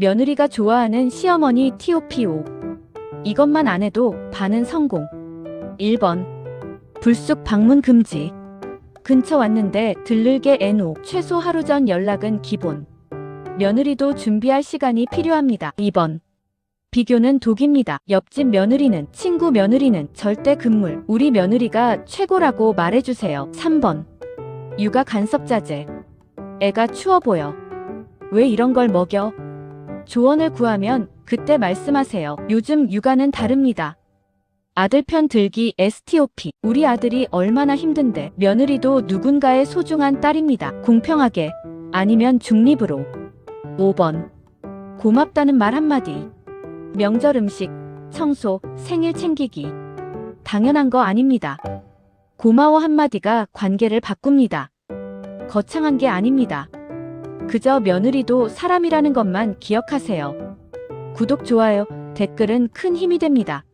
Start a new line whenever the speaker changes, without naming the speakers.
며느리가 좋아하는 시어머니 TOPO. 이것만 안 해도 반은 성공. 1번. 불쑥 방문 금지. 근처 왔는데 들르게 NO. 최소 하루 전 연락은 기본. 며느리도 준비할 시간이 필요합니다. 2번. 비교는 독입니다. 옆집 며느리는, 친구 며느리는 절대 금물. 우리 며느리가 최고라고 말해주세요. 3번. 육아 간섭 자제. 애가 추워 보여. 왜 이런 걸 먹여? 조언을 구하면 그때 말씀하세요. 요즘 육아는 다릅니다. 아들 편 들기 STOP. 우리 아들이 얼마나 힘든데 며느리도 누군가의 소중한 딸입니다. 공평하게 아니면 중립으로. 5번. 고맙다는 말 한마디. 명절 음식, 청소, 생일 챙기기. 당연한 거 아닙니다. 고마워 한마디가 관계를 바꿉니다. 거창한 게 아닙니다. 그저 며느리도 사람이라는 것만 기억하세요. 구독, 좋아요, 댓글은 큰 힘이 됩니다.